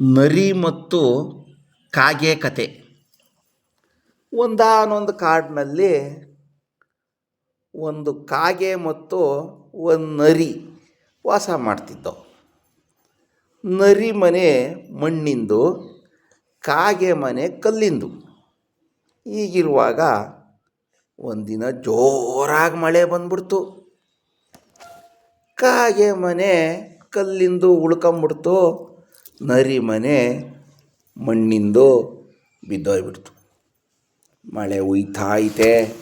ನರಿ ಮತ್ತು ಕಾಗೆ ಕತೆ. ಒಂದಾನೊಂದು ಕಾಡಿನಲ್ಲಿ ಒಂದು ಕಾಗೆ ಮತ್ತು ಒಂದು ನರಿ ವಾಸ ಮಾಡ್ತಿದ್ದವು. ನರಿ ಮನೆ ಮಣ್ಣಿಂದು, ಕಾಗೆ ಮನೆ ಕಲ್ಲಿಂದು. ಈಗಿರುವಾಗ ಒಂದಿನ ಜೋರಾಗಿ ಮಳೆ ಬಂದ್ಬಿಡ್ತು. ಕಾಗೆ ಮನೆ ಕಲ್ಲಿಂದು ಉಳ್ಕೊಂಬಿಡ್ತು. ನರಿ ಮನೆ ಮಣ್ಣಿಂದು ಬಿದ್ದೋಗ್ಬಿಡ್ತು ಮಳೆ ಉಯ್ತಾ ಐತೆ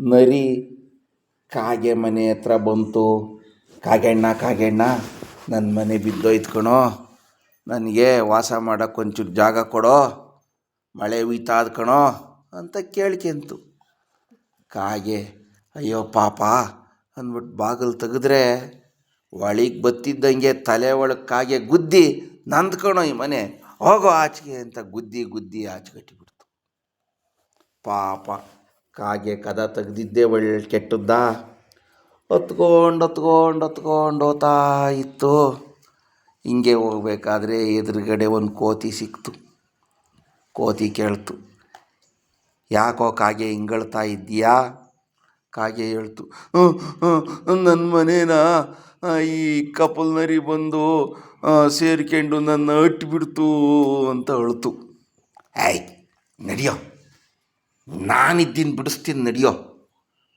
ನರಿ ಕಾಗೆ ಮನೆ ಹತ್ರ ಬಂತು. ಕಾಗೆಣ್ಣ ಕಾಗೆಣ್ಣ ನನ್ನ ಮನೆ ಬಿದ್ದೋಯ್ತು ಕಣೋ. ನನಗೆ ವಾಸ ಮಾಡೋಕ್ಕೆ ಒಂಚೂರು ಜಾಗ ಕೊಡೋ. ಮಳೆ ಉಯ್ತಾದ ಕಣೋ ಅಂತ ಕೇಳ್ಕೊಂತು. ಕಾಗೆ, ಅಯ್ಯೋ ಪಾಪ ಅಂದ್ಬಿಟ್ಟು ಬಾಗಿಲು ತೆಗೆದ್ರೆ ಒಳಗೆ ಬತ್ತಿದ್ದಂಗೆ ತಲೆ ಒಳಗೆ ಕಾಗೆ ಗುದ್ದಿ ನಂದು ಕಣೋ ಈ ಮನೆ ಹೋಗೋ ಆಚೆಗೆ ಅಂತ ಗುದ್ದಿ ಗುದ್ದಿ ಆಚೆ ಕಟ್ಟಿಬಿಡ್ತು. ಪಾಪ ಕಾಗೆ ಕದ ತೆಗೆದಿದ್ದೇ ಒಳ್ಳೆ ಕೆಟ್ಟದ್ದ. ಹೊತ್ಕೊಂಡು ಹೊತ್ಕೊಂಡು ಹೊತ್ಕೊಂಡು ಹೋಗ್ತಾ ಇತ್ತು. ಹಿಂಗೆ ಹೋಗ್ಬೇಕಾದ್ರೆ ಎದುರುಗಡೆ ಒಂದು ಕೋತಿ ಸಿಕ್ತು. ಕೋತಿ ಕೇಳ್ತು, ಯಾಕೋ ಕಾಗೆ ಹಿಂಗಳ್ತಾ ಇದ್ದೀಯಾ? ಕಾಗೆ ಹೇಳ್ತು ನನ್ನ ಮನೇನ ಈ ಕಪಲ್ನರಿ ಬಂದು ಸೇರ್ಕೊಂಡು ನನ್ನ ಅಟ್ಬಿಡ್ತು ಅಂತ ಅಳ್ತು. ಆಯ್ ನಡಿಯೋ. ನಾನಿದ್ದೀನಿ ಬಿಡಿಸ್ತೀನಿ ನಡಿಯೋ.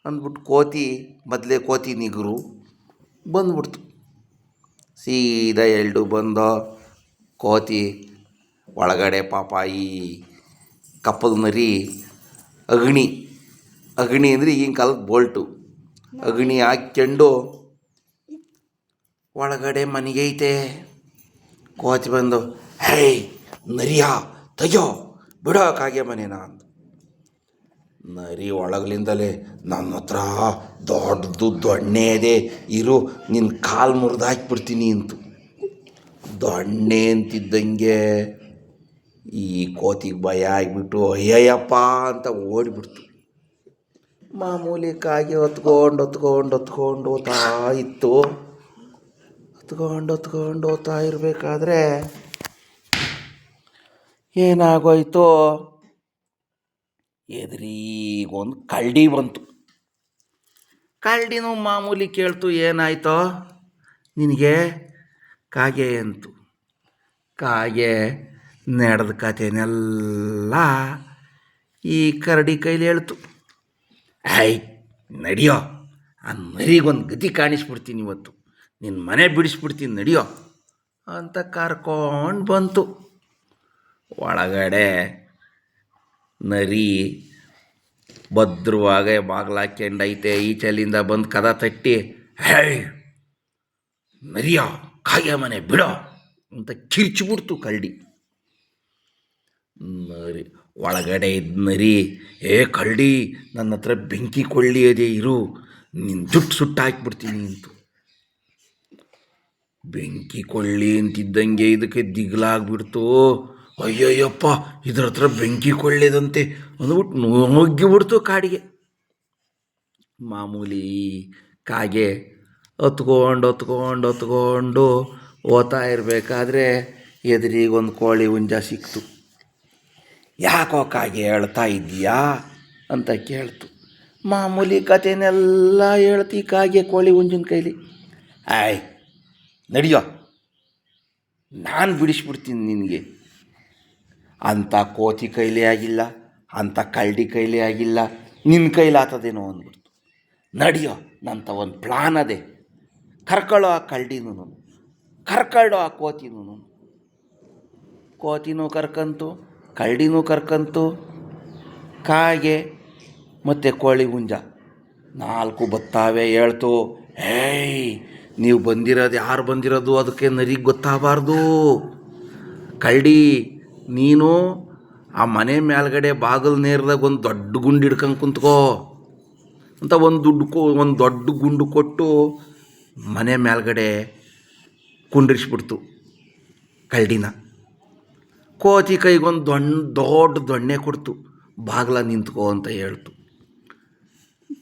ಅಂದ್ಬಿಟ್ಟು ಕೋತಿ, ಮೊದಲೇ ಕೋತಿ ನಿಗರು ಬಂದ್ಬಿಡ್ತು. ಸೀದಾ ಎಲ್ಡು ಬಂದೋ ಕೋತಿ ಒಳಗಡೆ ಪಾಪ ಈ ಕಪ್ಪದ ಮರಿ ಅಗ್ನಿ. ಅಗ್ನಿ ಅಂದರೆ ಈಗಿನ ಕಾಲದ ಬೋಲ್ಟು. ಅಗ್ನಿ ಹಾಕ್ಕೊಂಡು ಒಳಗಡೆ ಮನೆಗೈತೆ. ಕೋಚ್ ಬಂದು, ಹೇ, ನರಿಯಾ ತೆಗ್ಯೋ ಬಿಡೋ ಕಾಗೆ ಮನೇನ ಅಂತ ನರಿ ಒಳಗಲಿಂದಲೇ ನನ್ನ ಹತ್ರ ದೊಡ್ಡದು ದೊಣ್ಣೆ ಇದೆ ಇರು ನಿನ್ನ ಕಾಲು ಮುರಿದು ಹಾಕ್ಬಿಡ್ತೀನಿ ಅಂತು. ದೊಣ್ಣೆ ಅಂತಿದ್ದಂಗೆ ಈ ಕೋತಿಗೆ ಭಯ ಆಗಿಬಿಟ್ಟು, ಅಯ್ಯಯ್ಯಪ್ಪ ಅಂತ ಓಡಿಬಿಡ್ತು. ಮಾಮೂಲಿ ಕಾಗೆ ಹೊತ್ಕೊಂಡು ಹೊತ್ಕೊಂಡು ಹೊತ್ಕೊಂಡು ಹೋಗ್ತಾ ಇತ್ತು. ಹೊತ್ಕೊಂಡು ಹೊತ್ಕೊಂಡು ಹೋಗ್ತಾ ಇರಬೇಕಾದ್ರೆ ಏನಾಗೋಯ್ತು? ಎದುರಿಗೊಂದು ಕಳ್ಳಿ ಬಂತು. ಕಳ್ಳಿನೂ ಮಾಮೂಲಿ ಕೇಳ್ತು, ಏನಾಯ್ತೋ? ನಿನಗೆ ಕಾಗೆ ಅಂತು. ಕಾಗೆ ನಡೆದ ಕಥೆನೆಲ್ಲ ಈ ಕರಡಿ ಕೈಲಿ ಹೇಳ್ತು. ಐ ನಡಿಯೋ, ಆ ಮರಿಗೊಂದು ಗತಿ ಕಾಣಿಸ್ಬಿಡ್ತೀನಿ ಇವತ್ತು. ನಿನ್ನ ಮನೆ ಬಿಡಿಸ್ಬಿಡ್ತೀನಿ, ನಡಿಯೋ. ಅಂತ ಕರ್ಕೊಂಡು ಬಂತು. ಒಳಗಡೆ ನರಿ ಭದ್ರವಾಗೆ ಬಾಗ್ಲಾಕ್ಯಂಡೈತೆ ಈಚಲಿಂದ ಬಂದು ಕದ ತಟ್ಟಿ, ಹೇ, ನರಿಯೋ ಕಾಯ ಮನೆ ಬಿಡೋ ಅಂತ ಕಿರ್ಚಿಬಿಡ್ತು ಕಳ್ಳಿ. ನರಿ, ಒಳಗಡೆ ಇದ್ದ ನರಿ, ಏ ಕಳ್ಳಿ ನನ್ನ ಹತ್ರ ಬೆಂಕಿ ಕೊಳ್ಳಿ ಅದೇ ಇರು ನಿನ್ನ ದುಡ್ಡು ಸುಟ್ಟು ಹಾಕ್ಬಿಡ್ತೀನಿ ಅಂತು. ಬೆಂಕಿ ಕೊಳ್ಳಿ ಅಂತಿದ್ದಂಗೆ ಇದಕ್ಕೆ ದಿಗ್ಲಾಗ್ಬಿಡ್ತು. ಅಯ್ಯಯ್ಯಪ್ಪ, ಇದ್ರ ಹತ್ರ ಬೆಂಕಿ ಕೊಳ್ಳೇದಂತೆ ಅಂದ್ಬಿಟ್ಟು ನುಗ್ಗಿಬಿಡ್ತು ಕಾಡಿಗೆ. ಮಾಮೂಲಿ ಕಾಗೆ ಹತ್ಕೊಂಡು ಹೊತ್ಕೊಂಡು ಹೊತ್ಕೊಂಡು ಓದ್ತಾ ಇರಬೇಕಾದ್ರೆ ಎದುರಿಗೆ ಒಂದು ಕೋಳಿ ಹುಂಜ ಸಿಕ್ತು. ಯಾಕೋ ಕಾಗೆ ಹೇಳ್ತಾ ಇದ್ದೀಯಾ ಅಂತ ಕೇಳ್ತು. ಮಾಮೂಲಿ ಕಥೆನೆಲ್ಲ ಹೇಳ್ತಿ ಕಾಗೆ ಕೋಳಿ ಉಂಜಿನ ಕೈಲಿ. ಆಯ್ ನಡಿಯೋ? ನಾನು ಬಿಡಿಸ್ಬಿಡ್ತೀನಿ ನಿನಗೆ. ಅಂಥ ಕೋತಿ ಕೈಲೇ ಆಗಿಲ್ಲ, ಅಂಥ ಕಳ್ಳಿ ಕೈಲೇ ಆಗಿಲ್ಲ ನಿನ್ನ ಕೈಲಾತದೇನೋ ಅಂದ್ಬಿಡ್ತು. ನಡೆಯೋ, ನಂತ ಒಂದು ಪ್ಲಾನ್ ಅದೇ. ಕರ್ಕೊಳ್ಳೋ ಆ ಕಳ್ಳಿನೂ ಕರ್ಕೊಳ್ಳೋ ಆ ಕೋತಿನೂ ಕೋತಿನೂ ಕರ್ಕಂತು ಕಳ್ಡಿನೂ ಕರ್ಕಂತು, ಕಾಗೆ ಮತ್ತು ಕೋಳಿ ಗುಂಜ ನಾಲ್ಕು ಬತ್ತಾವೆ ಹೇಳ್ತು, ಏಯ್ ನೀವು ಬಂದಿರೋದು ಯಾರು ಬಂದಿರೋದು ಅದಕ್ಕೆ ನರಿಗೆ ಗೊತ್ತಾಗಬಾರ್ದು. ಕಳ್ಳಿ, ನೀನು ಆ ಮನೆ ಮೇಲ್ಗಡೆ ಬಾಗಿಲು ನೇರದಾಗ ಒಂದು ದೊಡ್ಡ ಗುಂಡು ಹಿಡ್ಕೊಂಡು ಕುಂತ್ಕೋ. ಅಂತ ಒಂದು ದುಡ್ಡು ಕೊ, ಒಂದು ದೊಡ್ಡ ಗುಂಡು ಕೊಟ್ಟು ಮನೆ ಮೇಲ್ಗಡೆ ಕುಂಡ್ರಿಸ್ಬಿಡ್ತು ಕಳ್ಳಿನ. ಕೋತಿ ಕೈಗೊಂದು ದೊಣ್ಣ ದೊಡ್ಡ ದೊಣ್ಣೆ ಕೊಡ್ತು. ಬಾಗಿಲ ನಿಂತ್ಕೋ ಅಂತ ಹೇಳ್ತು.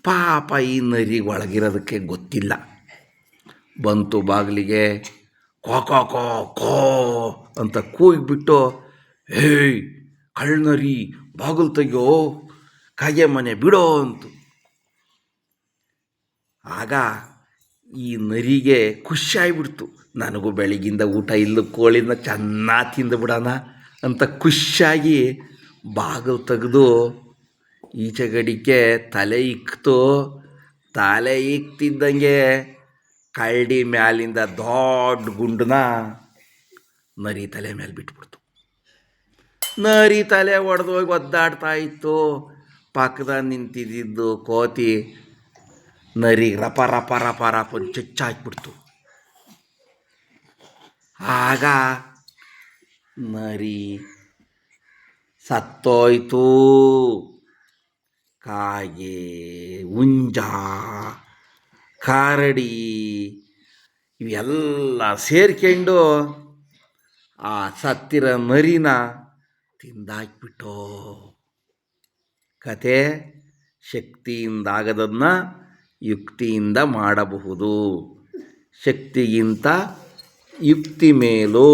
ಪಾಪ ಈ ನರಿಗೆ ಒಳಗಿರೋದಕ್ಕೆ ಗೊತ್ತಿಲ್ಲ. ಬಂತು ಬಾಗಿಲಿಗೆ. ಕೋ ಕೋ ಕೋ ಕೋ ಅಂತ ಕೂಗಿಬಿಟ್ಟು, ಹೇಯ್, ಕಳ್ಳನರಿ, ಬಾಗಿಲು ತೆಗಿಯೋ, ಕಾಗೆ ಮನೆ ಬಿಡೋ ಅಂತು. ಆಗ ಈ ನರಿಗೆ ಖುಷಿ ಆಗಿಬಿಡ್ತು. ನನಗೂ ಬೆಳಗಿಂದ ಊಟ ಇಲ್ಲ ಕೋಳಿನ ಚೆನ್ನಾಗಿ ತಿಂದು ಬಿಡೋಣ ಅಂತ ಖುಷಿಯಾಗಿ ಬಾಗಿಲು ತೆಗೆದು ಈಚೆಗಡಿಕೆ ತಲೆ ಇಕ್ತು. ತಲೆ ಇಕ್ತಿದ್ದಂಗೆ ಕಳ್ಳಿ ಮ್ಯಾಲಿಂದ ದೊಡ್ಡ ಗುಂಡನ್ನ ನರಿ ತಲೆ ಮೇಲೆ ಬಿಟ್ಬಿಡ್ತು. ನರಿ ತಲೆ ಒಡೆದೋಗಿ ಒದ್ದಾಡ್ತಾ ಇತ್ತು. ಪಕ್ಕದ ನಿಂತಿದ್ದು ಕೋತಿ ನರಿ ರಪ ರಪ ರಪ ರಪ ಚುಚ್ಚಾಕ್ಬಿಡ್ತು. ಆಗ ನರಿ ಸತ್ತೋಯ್ತು. ಕಾಗೆ ಹುಂಜ ಕರಡಿ ಇವೆಲ್ಲ ಸೇರ್ಕೊಂಡು ಆ ಸತ್ತಿರ ಮರಿನ ತಿಂದಾಕ್ಬಿಟ್ಟು ಕತೆ ಶಕ್ತಿಯಿಂದಾಗದನ್ನ ಯುಕ್ತಿಯಿಂದ ಮಾಡಬಹುದು. ಶಕ್ತಿಗಿಂತ ಯುಕ್ತಿ ಮೇಲೂ.